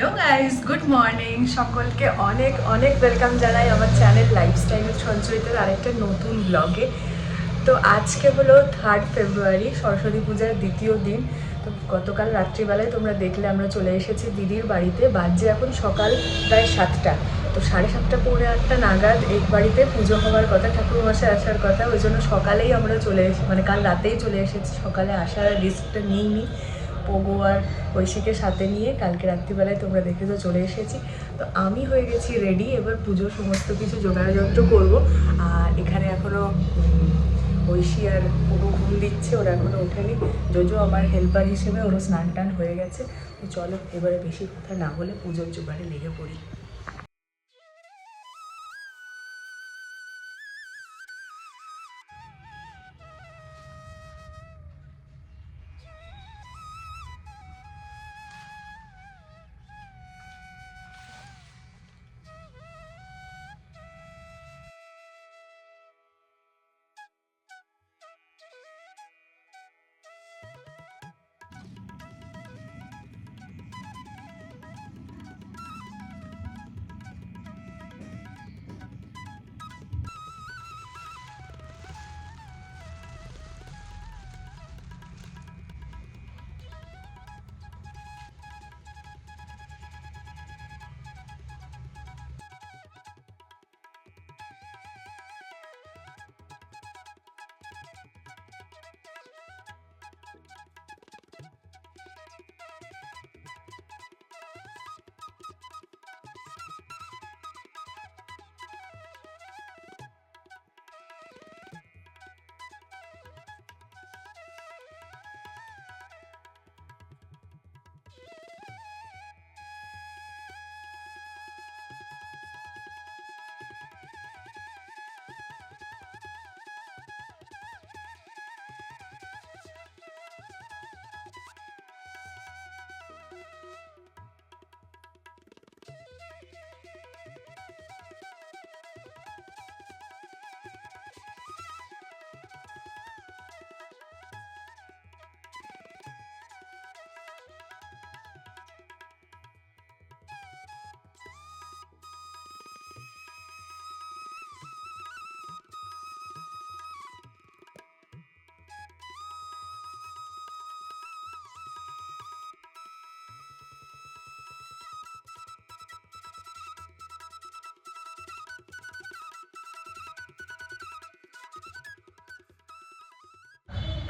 Guys good morning সকলকে অনেক অনেক ওয়েলকাম জানাই আমার চ্যানেল লাইফস্টাইলের সঞ্চয়িতের আরেকটা নতুন ব্লগে তো আজকে হলো থার্ড ফেব্রুয়ারি সরস্বতী পূজার দ্বিতীয় দিন। তো গতকাল রাত্রিবেলায় তোমরা দেখলে আমরা চলে এসেছি দিদির বাড়িতে। বাজে এখন সকাল প্রায় সাতটা। তো সাড়ে সাতটা, পৌনে আটটা নাগাদ এই বাড়িতে পুজো হওয়ার কথা, ঠাকুর মশাই আসার কথা। ওই জন্য সকালেই আমরা চলে এসেছি মানে কাল রাতেই চলে এসেছি। সকালে আসার রিস্কটা নিইনি। পোগো আর ঐশীকে সাথে নিয়ে কালকে রাত্রিবেলায় তোমরা দেখে তো চলে এসেছি। তো আমি হয়ে গেছি রেডি এবার পুজোর সমস্ত কিছু যোগাযোগ করব। আর এখানে এখনও ঐশী আর পোগো ঘুম দিচ্ছে, ওরা এখনও ওঠেনি। যদিও আমার হেল্পার হিসেবে ওরা স্নান টান হয়ে গেছে। তো চলো, এবারে বেশি কথা না বলে পুজোর জোগাড়ে লেগে পড়ি।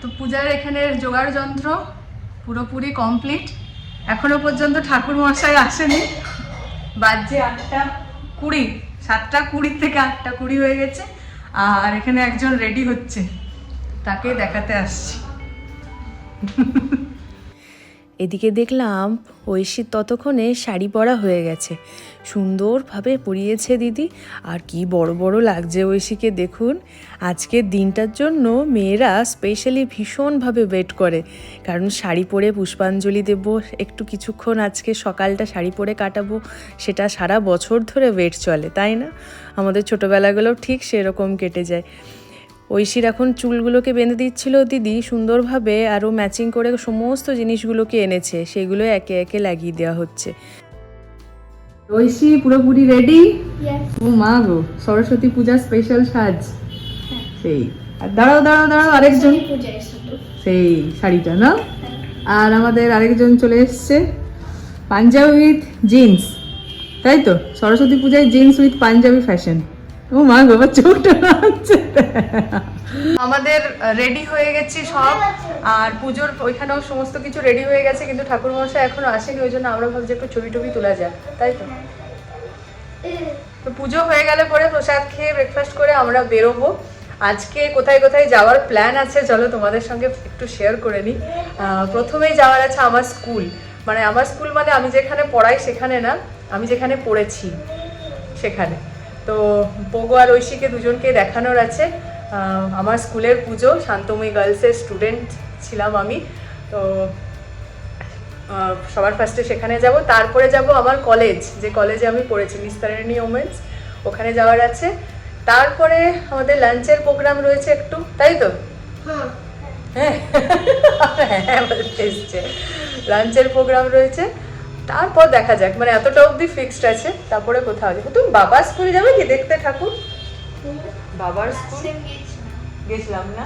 তো পূজার এখানে জোগাড় যন্ত্র পুরোপুরি কমপ্লিট এখনও পর্যন্ত ঠাকুর মশাই আসেনি। বাজে আটটা কুড়ি, সাতটা কুড়ি থেকে আটটা কুড়ি হয়ে গেছে। আর এখানে একজন রেডি হচ্ছে। তাকে দেখাতে আসছি। এদিকে দেখলাম ঐশীর ততক্ষণে শাড়ি পরা হয়ে গেছে। সুন্দরভাবে পরিয়েছে দিদি। আর কি বড় বড় লাগছে ঐশীকে দেখুন। আজকের দিনটার জন্য মেয়েরা স্পেশালি ভীষণভাবে ওয়েট করে। কারণ শাড়ি পরে পুষ্পাঞ্জলি দেব, একটু কিছুক্ষণ আজকে সকালটা শাড়ি পরে কাটাবো, সেটা সারা বছর ধরে ওয়েট চলে, তাই না? আমাদের ছোটোবেলাগুলোও ঠিক সেরকম কেটে যায়। ঐশীর এখন চুলগুলোকে বেঁধে দিচ্ছিল দিদি সুন্দরভাবে আরও ম্যাচিং করে সমস্ত জিনিসগুলোকে এনেছে সেগুলো একে একে লাগিয়ে দেওয়া হচ্ছে। ঐশী পুরোপুরি রেডি ও মা গো সরস্বতী পূজার স্পেশাল সাজ। সেই আর দাঁড়াও দাঁড়াও দাঁড়াও আরেকজন। সেই শাড়িটা না? আর আমাদের আরেকজন চলে এসছে পাঞ্জাবি উইথ জিন্স তাই তো? সরস্বতী পূজায় জিন্স উইথ পাঞ্জাবি ফ্যাশন ও মা চোখটা নাচছে আমাদের রেডি হয়ে গেছি সব, আর পুজোর ওইখানেও সমস্ত কিছু রেডি হয়ে গেছে, কিন্তু ঠাকুর মশাই এখনও আসেনি, ওই জন্য আমরা ভাবছি একটু ছবি টবি তোলা যাক, তাই তো? তো পুজো হয়ে গেলে পরে প্রসাদ খেয়ে ব্রেকফাস্ট করে আমরা বেরোবো। আজকে কোথায় কোথায় যাওয়ার প্ল্যান আছে, চলো তোমাদের সঙ্গে একটু শেয়ার করে নিই। প্রথমেই যাওয়ার আছে আমার স্কুল মানে আমার স্কুল মানে আমি যেখানে পড়াই সেখানে না, আমি যেখানে পড়েছি, সেখানে। তো পোগো আর ঐশীকে দুজনকে দেখানোর আছে। আমার স্কুলের পুজো শান্তময়ী গার্লসের স্টুডেন্ট ছিলাম আমি। তো সবার ফার্স্টে সেখানে যাব। তারপরে যাব আমার কলেজ যে কলেজে আমি পড়েছি নিস্তারিণী ওমেন্স ওখানে যাওয়ার আছে। তারপরে আমাদের লাঞ্চের প্রোগ্রাম রয়েছে একটু তাই তো? হ্যাঁ। হ্যাঁ। এসছে। লাঞ্চের প্রোগ্রাম রয়েছে। তারপর দেখা যাক মানে এতটা অবধি ফিক্সড আছে তারপরে কোথাও যাব। তুমি বাবার স্কুলে যাবে কি দেখতে ঠাকুর? বাবার স্কুল গেছিলাম না?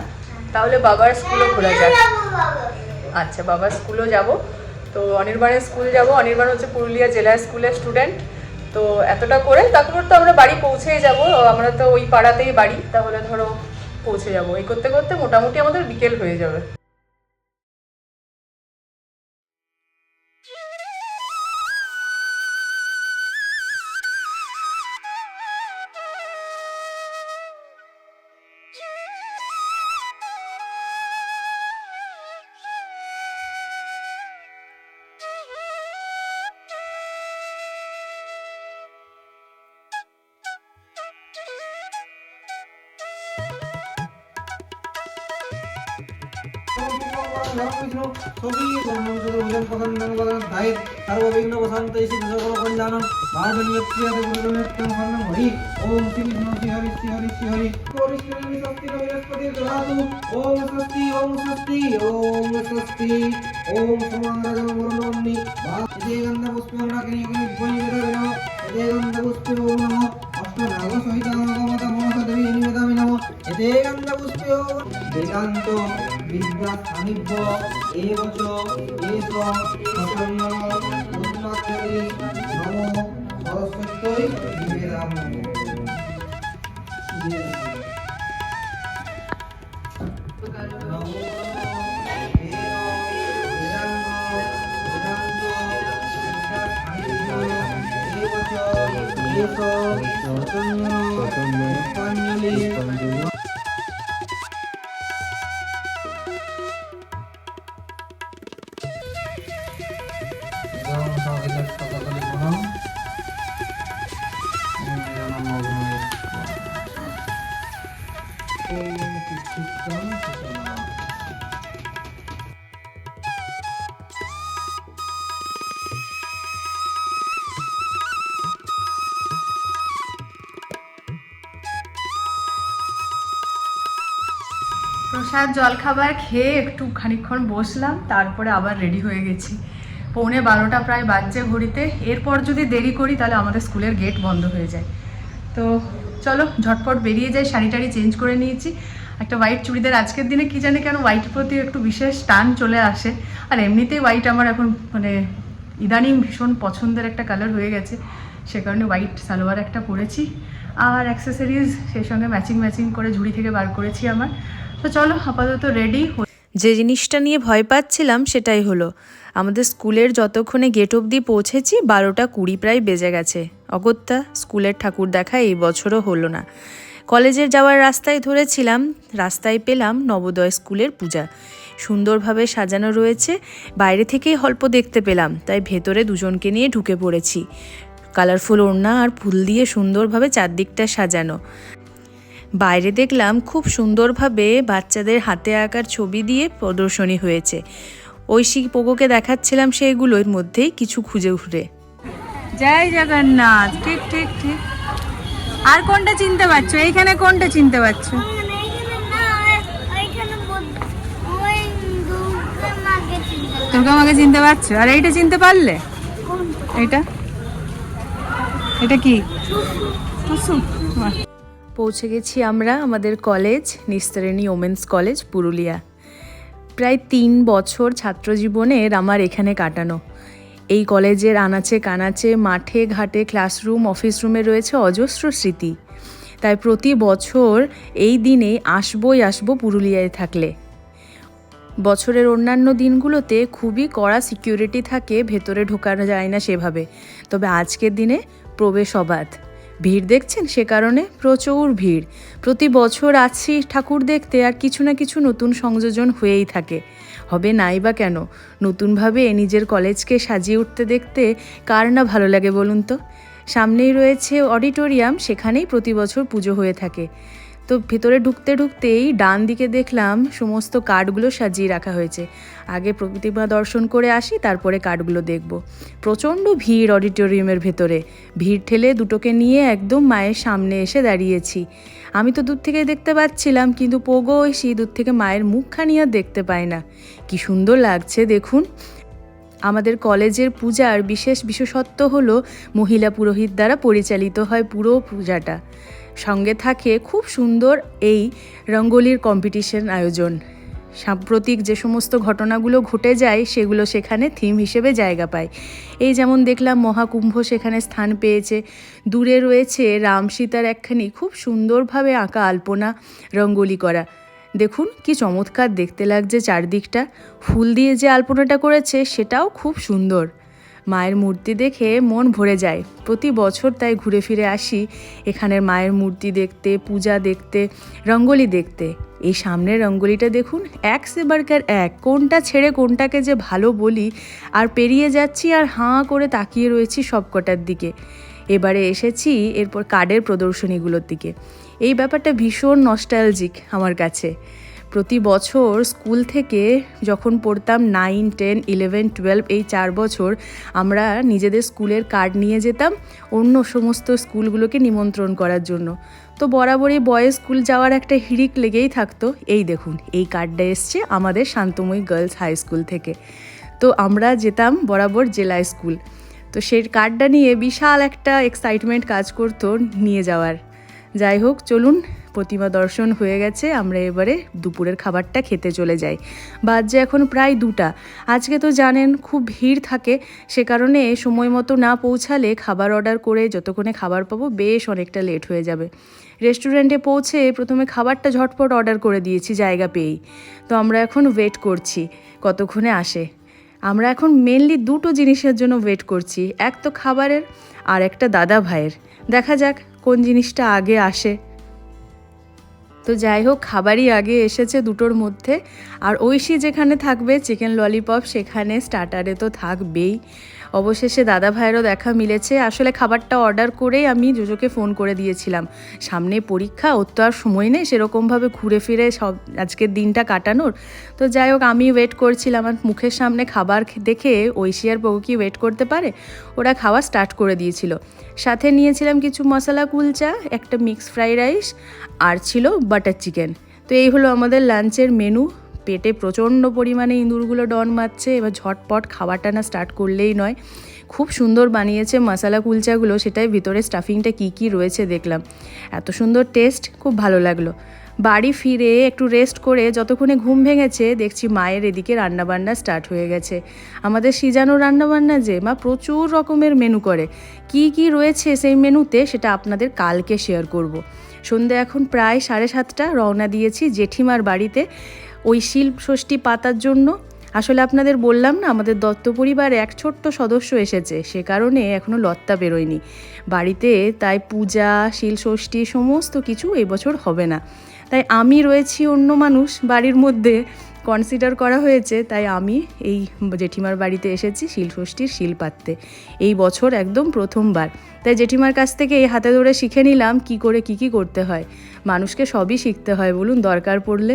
তাহলে বাবার স্কুলও ঘোরা যাক। আচ্ছা বাবার স্কুলও যাব। তো অনির্বাণের স্কুল যাব। অনির্বাণ হচ্ছে পুরুলিয়া জেলা স্কুলের স্টুডেন্ট তো এতটা করে তারপর তো আমরা বাড়ি পৌঁছেই যাব। আমরা তো ওই পাড়াতেই বাড়ি। তাহলে ধরো পৌঁছে যাব। এই করতে করতে মোটামুটি আমাদের বিকেল হয়ে যাবে। सर्वविष्णु स्वकी सर्वसुरभुजं प्रसन्नं धाये सर्वविघ्नवशान्तैषि सकलकल्याणं मार्गनियत्रियते गुरुनित्यं हरणं हरि ॐ श्री विष्णु श्री हरि श्री हरि श्री हरि गौरी श्री स्वस्ति न बृहस्पति ददातु ॐ स्वस्ति ॐ स्वस्ति ॐ स्वस्ति ॐ सुमङ्गलं वरुणोन्नि विजयगन्धपुष्पं नाकिनी विद्वै विदविनः विजयगन्धपुष्पे ॐ नमः अष्टनागसहितः यथेगन्धपुष्पयो वेदान्तो विद्यासानिभ्य एव च एष सतन्नम उन्माक्षरी नमो सरस्वत्यै निवेदामि Thank you. প্রসাদ জলখাবার খেয়ে একটু খানিকক্ষণ বসলাম, তারপরে আবার রেডি হয়ে গেছি। পৌনে বারোটা প্রায় বাজছে ঘড়িতে। এরপর যদি দেরি করি, তাহলে আমাদের স্কুলের গেট বন্ধ হয়ে যায়। তো চলো, ঝটপট বেরিয়ে যাই, শাড়ি টাড়ি চেঞ্জ করে নিয়েছি। একটা হোয়াইট চুড়িদার আজকের দিনে কি জানি কেন হোয়াইট প্রতি একটু বিশেষ টান চলে আসে। আর এমনিতেই হোয়াইট আমার এখন মানে ইদানিং ভীষণ পছন্দের একটা কালার হয়ে গেছে। সে কারণে হোয়াইট সালোয়ার একটা পরেছি। আর অ্যাক্সেসরিজ সেই সঙ্গে ম্যাচিং ম্যাচিং করে ঝুড়ি থেকে বার করেছি আমার। তো চলো আপাতত রেডি যে জিনিসটা নিয়ে ভয় পাচ্ছিলাম সেটাই হলো, আমাদের স্কুলের যতক্ষণে গেট অবধি পৌঁছেছি, বারোটা কুড়ি প্রায় বেজে গেছে। অগত্যা, স্কুলের ঠাকুর দেখা এই বছরও হলো না। কলেজের যাওয়ার রাস্তায় ধরেছিলাম, রাস্তায় পেলাম নবোদয় স্কুলের পূজা। সুন্দরভাবে সাজানো রয়েছে, বাইরে থেকেই অল্প দেখতে পেলাম, তাই ভেতরে দুজনকে নিয়ে ঢুকে পড়েছি। কালারফুল ওড়না আর ফুল দিয়ে সুন্দরভাবে চারদিকটা সাজানো। বাইরে দেখলাম খুব সুন্দরভাবে বাচ্চাদের হাতে আঁকার ছবি দিয়ে প্রদর্শনী হয়েছে। ঐশী পোগোকে দেখাচ্ছিলাম সেইগুলোর মধ্যেই কিছু খুঁজে উঠে জয় জগন্নাথ ঠিক ঠিক ঠিক। আর কোনটা চিনতে পারছ? এইখানে কোনটা চিনতে পারছ? দুর্গা মাকে চিনতে পারছ? আর এইটা চিনতে পারলে? এইটা? এটা কি? টুসু। পৌঁছে গেছি আমরা আমাদের college Nistarini women's college Purulia. প্রায় তিন বছর ছাত্র জীবনের আমার এখানে কাটানো। এই কলেজের আনাচে কানাচে, মাঠে ঘাটে ক্লাসরুম অফিস রুমে রয়েছে অজস্র স্মৃতি। তাই প্রতি বছর এই দিনে আসবই আসব পুরুলিয়ায় থাকলে। বছরের অন্যান্য দিনগুলোতে খুবই কড়া সিকিউরিটি থাকে, ভেতরে ঢোকানো যায় না সেভাবে। তবে আজকের দিনে প্রবেশ অবাধ। ভিড় দেখছেন? সে কারণে প্রচুর ভিড়। প্রতি বছর আছি ঠাকুর দেখতে, আর কিছু না কিছু নতুন সংযোজন হয়েই থাকে। হবে নাই বা কেন? নতুনভাবে নিজের কলেজকে সাজিয়ে উঠতে দেখতে কার না ভালো লাগে বলুন তো? সামনেই রয়েছে অডিটোরিয়াম, সেখানেই প্রতি বছর পুজো হয়ে থাকে। তো ভেতরে ঢুকতে ঢুকতেই ডান দিকে দেখলাম সমস্ত কার্ডগুলো সাজিয়ে রাখা হয়েছে। আগে প্রতিমা দর্শন করে আসি, তারপরে কার্ডগুলো দেখব। প্রচণ্ড ভিড় অডিটোরিয়ামের ভেতরে। ভিড় ঠেলে দুটোকে নিয়ে একদম মায়ের সামনে এসে দাঁড়িয়েছি। আমি তো দূর থেকে দেখতে পাচ্ছিলাম, কিন্তু পোগো এসি দূর থেকে মায়ের মুখখানি আর দেখতে পায় না। কি সুন্দর লাগছে, দেখুন। আমাদের কলেজের পূজার বিশেষ বিশেষত্ব হলো মহিলা পুরোহিত দ্বারা পরিচালিত হয় পুরো পূজাটা। সঙ্গে থাকে খুব সুন্দর এই রঙ্গোলির কম্পিটিশন আয়োজন। সাম্প্রতিক যে সমস্ত ঘটনাগুলো ঘটে যায়, সেগুলো সেখানে থিম হিসেবে জায়গা পায়। এই যেমন দেখলাম, মহাকুম্ভ সেখানে স্থান পেয়েছে। দূরে রয়েছে রাম সীতার একখানি খুব সুন্দরভাবে আঁকা আলপনা, রঙ্গোলি করা। দেখুন, কি চমৎকার দেখতে লাগছে চারদিকটা। ফুল দিয়ে যে আলপনাটা করেছে, সেটাও খুব সুন্দর। মায়ের মূর্তি দেখে মন ভরে যায়। প্রতি বছর তাই ঘুরে ফিরে আসি এখানের মায়ের মূর্তি দেখতে, পূজা দেখতে, রঙ্গোলি দেখতে। এই সামনের রঙ্গোলিটা দেখুন, এক সে বারকার এক। কোনটা ছেড়ে কোনটাকে যে ভালো বলি, আর পেরিয়ে যাচ্ছি আর হাঁ করে তাকিয়ে রয়েছি সবকটার দিকে। এবারে এসেছি এরপর কার্ডের প্রদর্শনীগুলোর দিকে। এই ব্যাপারটা ভীষণ নস্টালজিক আমার কাছে। প্রতি বছর স্কুল থেকে যখন পড়তাম নাইন, টেন, ইলেভেন, টুয়েলভ এই চার বছর, আমরা নিজেদের স্কুলের কার্ড নিয়ে যেতাম অন্য সমস্ত স্কুলগুলোকে নিমন্ত্রণ করার জন্য। তো বরাবরই বয়েজ স্কুল যাওয়ার একটা হিড়িক লেগেই থাকতো। এই দেখুন, এই কার্ডটা এসছে আমাদের শান্তময়ী গার্লস হাই স্কুল থেকে। তো আমরা যেতাম বরাবর জেলা স্কুল। তো সেই কার্ডটা নিয়ে বিশাল একটা এক্সাইটমেন্ট কাজ করতো নিয়ে যাওয়ার। যাই হোক, চলুন প্রতিমা দর্শন হয়ে গেছে, আমরা এবারে দুপুরের খাবারটা খেতে চলে যাই। বাজে এখন প্রায় দুটা। আজকে তো জানেন খুব ভিড় থাকে, সে কারণে সময় মতো না পৌঁছালে খাবার অর্ডার করে যতক্ষণে খাবার পাবো বেশ অনেকটা লেট হয়ে যাবে। রেস্টুরেন্টে পৌঁছে প্রথমে খাবারটা ঝটপট অর্ডার করে দিয়েছি, জায়গা পেয়েই। তো আমরা এখন ওয়েট করছি, কতক্ষণে আসে? আমরা এখন মেনলি দুটো জিনিসের জন্য ওয়েট করছি, এক তো খাবারের আর একটা দাদা ভাইয়ের। দেখা যাক কোন জিনিসটা আগে আসে। তো যাই হোক, খাবারই আগে এসেছে দুটোর মধ্যে। আর ঐশী যেখানে থাকবে, চিকেন ললিপপ, সেখানে স্টার্টারে তো থাকবেই। অবশেষে দাদা ভাইয়েরও দেখা মিলেছে। আসলে খাবারটা অর্ডার করেই আমি জোজোকে ফোন করে দিয়েছিলাম। সামনে পরীক্ষা, ওর তো আর সময় নেই, সেরকমভাবে ঘুরে ফিরে সব আজকের দিনটা কাটানোর। তো যাই হোক, আমি ওয়েট করছিলাম, আর মুখের সামনে খাবার দেখে ঐশী আর বউ কি ওয়েট করতে পারে? ওরা খাওয়া স্টার্ট করে দিয়েছিল। সাথে নিয়েছিলাম কিছু মশলা, কুলচা, একটা মিক্স ফ্রাইড রাইস আর ছিল বাটার চিকেন তো এই হলো আমাদের লাঞ্চের মেনু পেটে প্রচণ্ড পরিমাণে ইঁদুরগুলো ডন মারছে, এবার ঝটপট খাবারটা না স্টার্ট করলেই নয়। খুব সুন্দর বানিয়েছে মশালা কুলচাগুলো, সেটাই ভিতরে স্টাফিংটা কী কী রয়েছে দেখলাম। এত সুন্দর টেস্ট খুব ভালো লাগল। বাড়ি ফিরে একটু রেস্ট করে যতক্ষণে ঘুম ভেঙেছে, দেখছি মায়ের এদিকে রান্নাবান্না স্টার্ট হয়ে গেছে। আমাদের সিজানো রান্নাবান্না যে, মা প্রচুর রকমের মেনু করে। কি কি রয়েছে সেই মেনুতে সেটা আপনাদের কালকে শেয়ার করব। সন্ধে এখন প্রায় সাড়ে সাতটা, রওনা দিয়েছি জেঠিমার বাড়িতে। ওই শিল্প ষষ্ঠী পাতার জন্য। আসলে আপনাদের বললাম না, আমাদের দত্ত পরিবার এক ছোট্ট সদস্য এসেছে, সে কারণে এখনও লত্তা বেরোয়নি। বাড়িতে তাই পূজা শিল ষষ্ঠী সমস্ত কিছু এবছর হবে না। তাই আমি রয়েছি অন্য মানুষ বাড়ির মধ্যে। কনসিডার করা হয়েছে, তাই আমি এই জেঠিমার বাড়িতে এসেছি শিলষষ্ঠীর শিল পাততে এই বছর একদম প্রথমবার। তাই জেঠিমার কাছ থেকে এই হাতে ধরে শিখে নিলাম কি করে কি কি করতে হয়। মানুষকে সবই শিখতে হয়, বলুন দরকার পড়লে।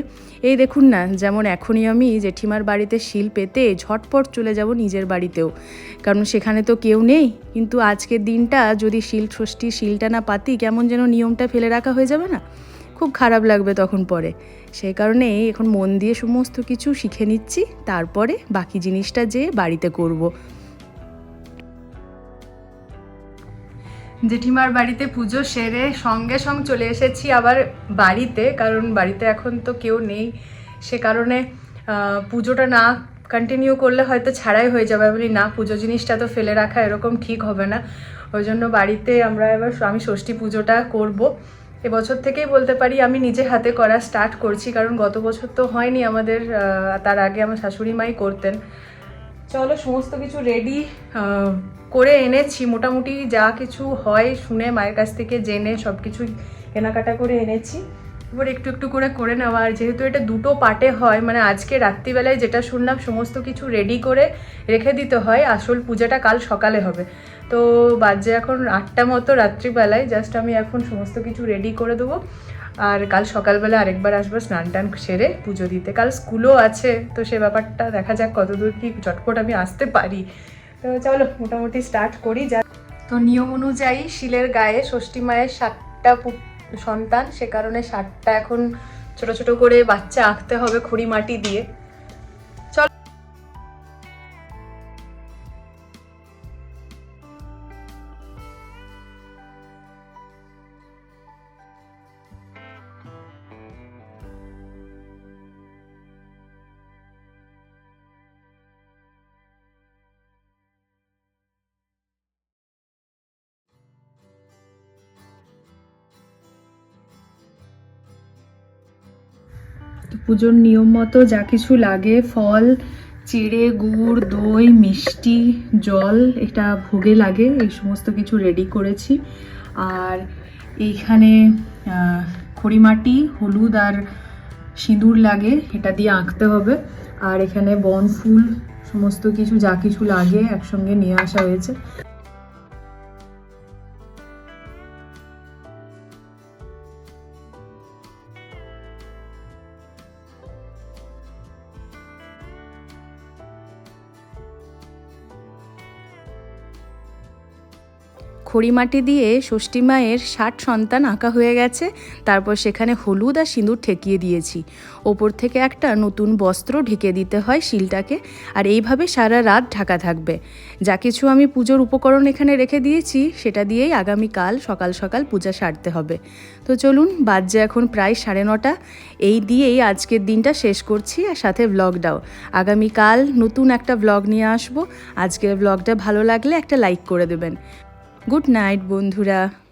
এই দেখুন না, যেমন এখনই আমি জেঠিমার বাড়িতে শিল পেতে ঝটপট চলে যাব নিজের বাড়িতেও। কারণ সেখানে তো কেউ নেই, কিন্তু আজকের দিনটা যদি শিল ষষ্ঠী শিলটা না পাতি, কেমন যেন নিয়মটা ফেলে রাখা হয়ে যাবে না? খুব খারাপ লাগবে তখন পরে। সেই কারণে এখন মন দিয়ে সমস্ত কিছু শিখে নিচ্ছি, তারপরে বাকি জিনিসটা যে বাড়িতে করব। জেঠিমার বাড়িতে পুজো সেরে সঙ্গে সঙ্গে চলে এসেছি আবার বাড়িতে, কারণ বাড়িতে এখন তো কেউ নেই। সে কারণে পুজোটা না কন্টিনিউ করলে হয়তো ছাড়াই হয়ে যাবে। বলি, না, পুজো জিনিসটা তো ফেলে রাখা এরকম ঠিক হবে না। ওই জন্য বাড়িতে আমরা এবার, আমি ষষ্ঠী পুজোটা করব। এবছর থেকেই বলতে পারি, আমি নিজে হাতে করা স্টার্ট করছি, কারণ গত বছর তো হয়নি আমাদের তার আগে আমার শাশুড়ি মাই করতেন। চলো সমস্ত কিছু রেডি করে এনেছি, মোটামুটি যা কিছু হয় শুনে মায়ের কাছ থেকে জেনে সব কিছুই কেনাকাটা করে এনেছি। এবার একটু একটু করে করে নেওয়া। আর যেহেতু এটা দুটো পার্টে হয় মানে আজকে রাত্রিবেলায় যেটা শুনলাম সমস্ত কিছু রেডি করে রেখে দিতে হয়। আসল পূজাটা কাল সকালে হবে। তো বাজে এখন আটটা মতো রাত্রিবেলায়। জাস্ট আমি এখন সমস্ত কিছু রেডি করে দেবো। আর কাল সকালবেলা আরেকবার আসব স্নান টান সেরে পুজো দিতে। কাল স্কুলও আছে, তো সে ব্যাপারটা দেখা যাক কতদূর কি চটপট আমি আসতে পারি। তো চলো, মোটামুটি স্টার্ট করি। যা তো নিয়ম অনুযায়ী শিলের গায়ে ষষ্ঠী মায়ের সাতটা সন্তান সে কারণে সারটা এখন ছোট ছোট করে বাচ্চা আঁকতে হবে খুঁড়ি মাটি দিয়ে। পুজোর নিয়ম মতো যা কিছু লাগে, ফল, চিড়ে, গুড়, দই, মিষ্টি, জল, এটা ভোগে লাগে, এই সমস্ত কিছু রেডি করেছি। আর এইখানে খড়িমাটি, হলুদ আর সিঁদুর লাগে, এটা দিয়ে আঁকতে হবে। আর এখানে বন ফুল সমস্ত কিছু যা কিছু লাগে একসঙ্গে নিয়ে আসা হয়েছে। খড়িমাটি দিয়ে ষষ্ঠী মায়ের ষাট সন্তান আঁকা হয়ে গেছে। তারপর সেখানে হলুদ আর সিঁদুর ঠেকিয়ে দিয়েছি। ওপর থেকে একটা নতুন বস্ত্র ঢেকে দিতে হয় শিলটাকে, আর এইভাবে সারা রাত ঢাকা থাকবে। যা কিছু আমি পুজোর উপকরণ এখানে রেখে দিয়েছি, সেটা দিয়েই আগামীকাল সকাল সকাল পূজা সারতে হবে। তো চলুন, বাজছে এখন প্রায় সাড়ে নটা। এই দিয়েই আজকের দিনটা শেষ করছি, আর সাথে ব্লগটাও আগামীকাল নতুন একটা ব্লগ নিয়ে আসব। আজকের ব্লগটা ভালো লাগলে একটা লাইক করে দেবেন। গুড নাইট বন্ধুরা।